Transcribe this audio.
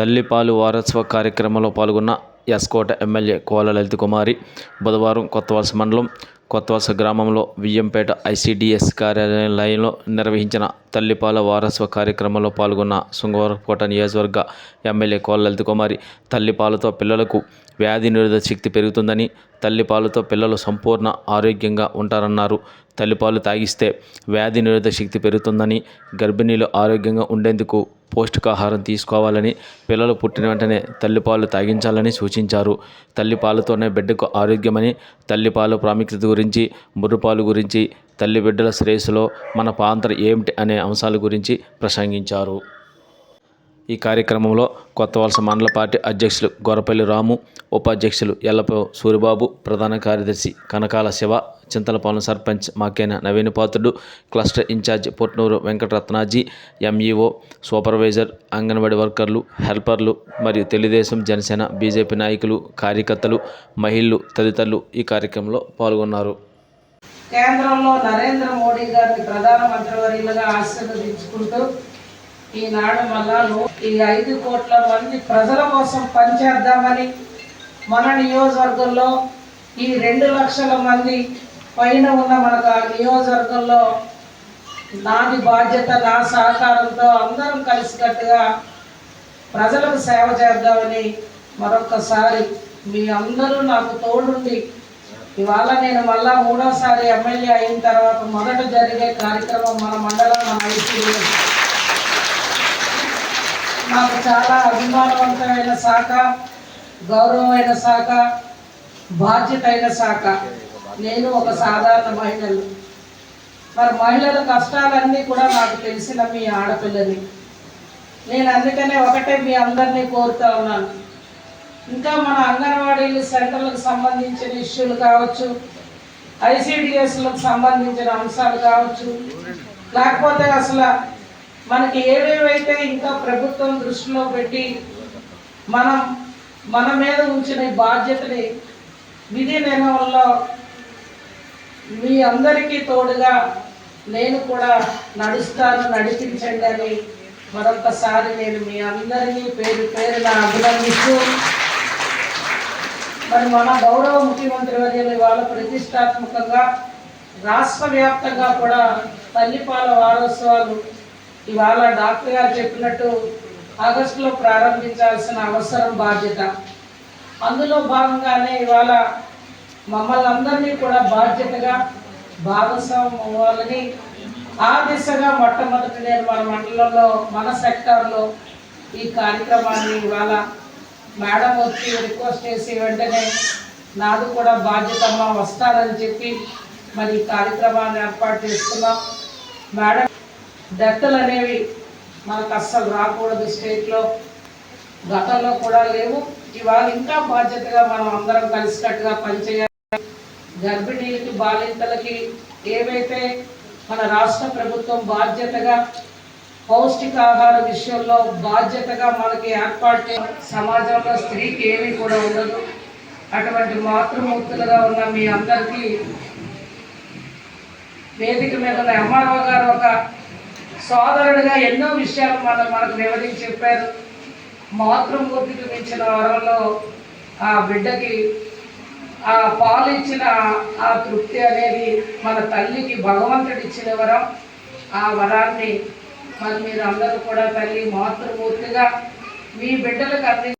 తల్లిపాలు వారసత్వ కార్యక్రమంలో పాల్గొన్న ఎస్కోట ఎమ్మెల్యే కోల లలిత కుమారి బుధవారం కొత్తవలస మండలం కొత్తవలస గ్రామంలో వియ్యంపేట ఐసిడిఎస్ కార్యాలయంలో నిర్వహించిన తల్లిపాల వారసత్వ కార్యక్రమంలో పాల్గొన్న సుంగవరకోట నియోజకవర్గ ఎమ్మెల్యే కోల లలిత కుమారి తల్లిపాలతో పిల్లలకు వ్యాధి నిరోధక శక్తి పెరుగుతుందని తల్లిపాలతో పిల్లలు సంపూర్ణ ఆరోగ్యంగా ఉంటారన్నారు. తల్లిపాలు తాగిస్తే వ్యాధి నిరోధక శక్తి పెరుగుతుందని గర్భిణీలు ఆరోగ్యంగా ఉండేందుకు పౌష్టికాహారం తీసుకోవాలని పిల్లలు పుట్టిన వెంటనే తల్లిపాలు తాగించాలని సూచించారు. తల్లిపాలతోనే బిడ్డకు ఆరోగ్యమని తల్లిపాలు ప్రాముఖ్యత గురించి ముర్రుపాలు గురించి తల్లి బిడ్డల శ్రేయస్సులో మన పాత్ర ఏమిటి అనే అంశాల గురించి ప్రసంగించారు. ఈ కార్యక్రమంలో కొత్త వలస మండల పార్టీ అధ్యక్షులు గొరపల్లి రాము ఉపాధ్యక్షులు ఎల్లప సూరిబాబు ప్రధాన కార్యదర్శి Kanakala Siva Chintalapalem sarpanch Makena Naveen Patrudu cluster incharge Potnuru Venkataratnaji MEO supervisor anganwadi వర్కర్లు హెల్పర్లు మరియు తెలుగుదేశం జనసేన బీజేపీ నాయకులు కార్యకర్తలు మహిళలు తదితరులు ఈ కార్యక్రమంలో పాల్గొన్నారు. కేంద్రంలో నరేంద్ర మోడీ గారిని ప్రధానమంత్రి వర్యులుగా ఆశీర్వదించుకుంటూ ఈనాడు మళ్ళా ఈ ఐదు కోట్ల మంది ప్రజల కోసం పనిచేద్దామని మన నియోజకవర్గంలో ఈ రెండు లక్షల మంది పైన ఉన్న మనకు ఆ నియోజకవర్గంలో నాది బాధ్యత నా సహకారంతో అందరం కలిసికట్టుగా ప్రజలకు సేవ చేద్దామని మరొకసారి మీ అందరూ నాకు తోడుండి. ఇవాళ నేను మళ్ళా మూడోసారి ఎమ్మెల్యే అయిన తర్వాత మొదట జరిగే కార్యక్రమం మన మండలం మన నాకు చాలా అభిమానవంతమైన శాఖ గౌరవమైన శాఖ బాధ్యత అయిన శాఖ. నేను ఒక సాధారణ మహిళలు మరి మహిళల కష్టాలన్నీ కూడా నాకు తెలిసిన మీ ఆడపిల్లని. నేను అందుకనే ఒకటే మీ అందరినీ కోరుతా ఉన్నాను. ఇంకా మన అంగన్వాడీలు సెంటర్లకు సంబంధించిన ఇష్యూలు కావచ్చు ఐసీడిఎస్లకు సంబంధించిన అంశాలు కావచ్చు లేకపోతే అసలు మనకి ఏవేవైతే ఇంకా ప్రభుత్వం దృష్టిలో పెట్టి మనం మన మీద ఉంచిన బాధ్యతని విధి నిర్వహణలో మీ అందరికీ తోడుగా నేను కూడా నడుస్తాను నడిపించండి అని మరొకసారి నేను మీ అందరినీ పేరు పేరున అభినందిస్తూ మరి మన గౌరవ ముఖ్యమంత్రి వర్యులు ఇవాళ ప్రతిష్టాత్మకంగా రాష్ట్ర వ్యాప్తంగా కూడా తల్లిపాల వారోత్సవాలు ఇవాళ డాక్టర్ గారు చెప్పినట్టు ఆగస్టులో ప్రారంభించాల్సిన అవసరం బాధ్యత. అందులో భాగంగానే ఇవాళ మమ్మల్ని అందరినీ కూడా బాధ్యతగా భాగస్వామ్యం అవ్వాలని ఆ దిశగా మొట్టమొదటి నేను మన మండలంలో మన సెక్టార్లో ఈ కార్యక్రమాన్ని ఇవాళ మేడం వచ్చి రిక్వెస్ట్ చేసి వెంటనే నాది కూడా బాధ్యత అమ్మా వస్తానని చెప్పి మరి ఈ కార్యక్రమాన్ని ఏర్పాటు చేసుకున్నాం మేడం డెత్తులు అనేవి మనకు అస్సలు రాకూడదు స్టేట్లో. గతంలో కూడా లేవు. ఇవాళ ఇంకా బాధ్యతగా మనం అందరం కలిసికట్టుగా పనిచేయాలి. గర్భిణీలకి బాలింతలకి ఏవైతే మన రాష్ట్ర ప్రభుత్వం బాధ్యతగా పౌష్టికాహార విషయంలో బాధ్యతగా మనకి ఏర్పాటు చే- సమాజంలో స్త్రీకి ఏమీ కూడా ఉండదు. అటువంటి మాతృమూర్తులుగా ఉన్న మీ అందరికీ వేదిక మీద ఉన్న ఎంఆర్ఓ గారు ఒక సోదరుడిగా ఎన్నో విషయాలు మన మనకు వివరించి చెప్పారు. మాతృమూర్తికి మించిన వరంలో ఆ బిడ్డకి ఆ పాలు ఇచ్చిన ఆ తృప్తి అనేది మన తల్లికి భగవంతుడు ఇచ్చిన వరం. ఆ వరాన్ని మరి మీరు అందరూ కూడా తల్లి మాతృమూర్తిగా మీ బిడ్డలకు అంది